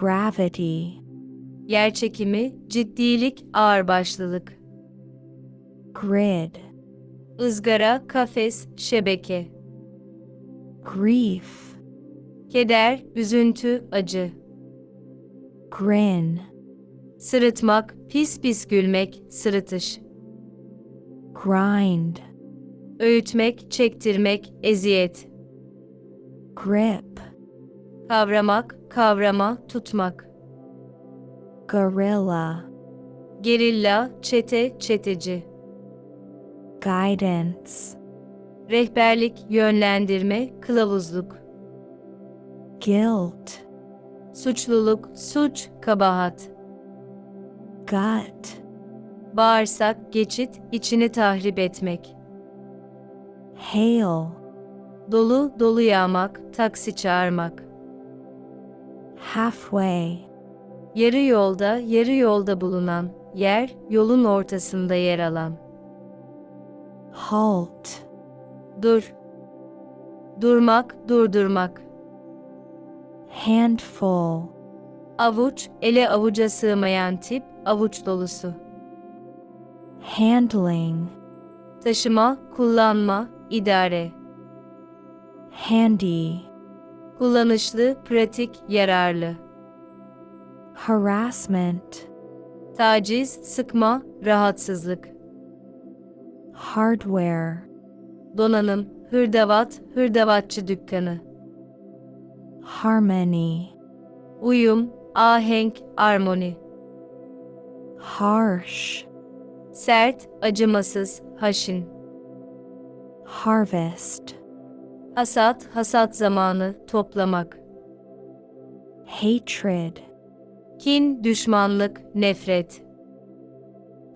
gravity, Yerçekimi, ciddilik, ağırbaşlılık. grid, ızgara, kafes, şebeke. grief, Keder, üzüntü, acı. grin, Sırıtmak, pis pis gülmek, sırıtış. grind, Öğütmek, çektirmek, eziyet. grip, Kavramak, kavrama, tutmak. gorilla, Gerilla, çete, çeteci. guidance, Rehberlik, yönlendirme, kılavuzluk. guilt, Suçluluk, suç, kabahat. gut, Bağırsak, geçit, içini tahrip etmek. hail, Dolu, dolu yağmak, taksi çağırmak. Halfway, Yarı yolda, yarı yolda bulunan, yer, yolun ortasında yer alan. halt, Dur. Durmak, durdurmak. handful, Avuç, ele avuca sığmayan tip, avuç dolusu. handling, Taşıma, kullanma, idare. handy, Kullanışlı, pratik, yararlı. harassment, Taciz, sıkma, rahatsızlık. hardware, Donanım, hırdavat, hırdavatçı dükkanı. harmony, Uyum, ahenk, armoni. harsh, Sert, acımasız, haşin. harvest, Hasat, hasat zamanı, toplamak. hatred, Kin, düşmanlık, nefret.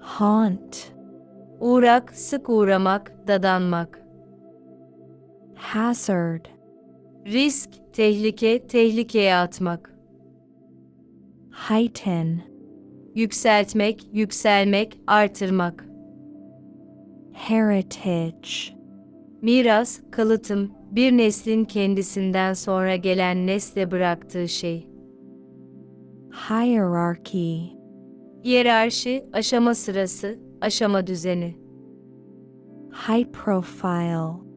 haunt, Uğrak, sık uğramak, dadanmak. hazard, Risk, tehlike, tehlikeye atmak. heighten, Yükseltmek, yükselmek, artırmak. heritage, Miras, kalıtım, bir neslin kendisinden sonra gelen nesle bıraktığı şey. hierarchy, Hiyerarşi, aşama sırası, aşama düzeni. high profile,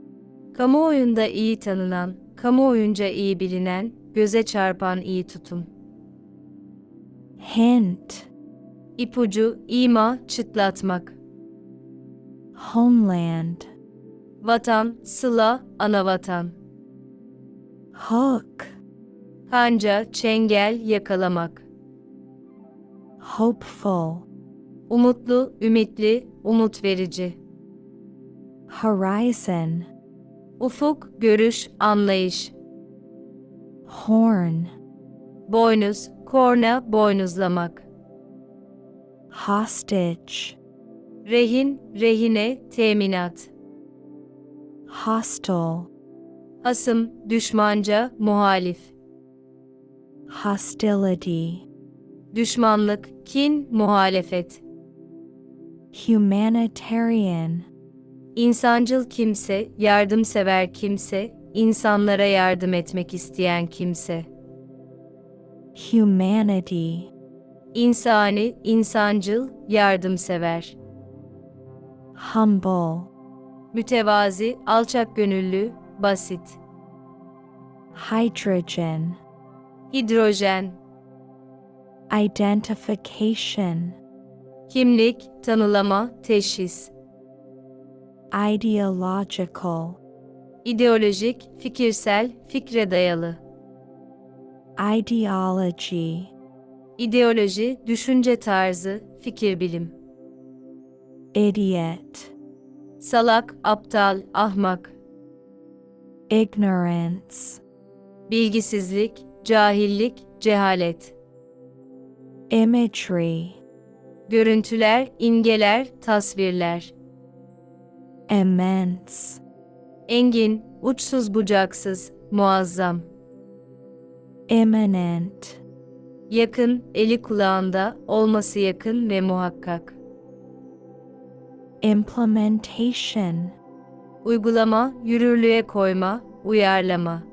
Kamuoyunda iyi tanınan, kamuoyunca iyi bilinen, göze çarpan iyi tutum. hint, İpucu, ima, çıtlatmak. homeland, Vatan, sıla, anavatan. hook, Kanca, çengel, yakalamak. hopeful, Umutlu, ümitli, umut verici. horizon, Ufuk, görüş, anlayış. horn, Boynuz, korna, boynuzlamak. hostage, Rehin, rehine, teminat. Hostile, Hasım, düşmanca, muhalif. hostility, Düşmanlık, kin, muhalefet. humanitarian, İnsancıl kimse, yardımsever kimse, insanlara yardım etmek isteyen kimse. humanity, İnsani, insancıl, yardımsever. humble, Mütevazi, alçak gönüllü, basit. hydrogen, Hidrojen, identification, kimlik, tanılama, teşhis. ideological, İdeolojik, fikirsel, fikre dayalı. ideology, İdeoloji, düşünce tarzı, fikir bilim. idiot, Salak, aptal, ahmak. ignorance, Bilgisizlik, cahillik, cehalet. imagery, Görüntüler, imgeler, tasvirler. immense, Engin, uçsuz bucaksız, muazzam. imminent, Yakın, eli kulağında, olması yakın ve muhakkak. İmplementation, Uygulama, yürürlüğe koyma, uyarlama.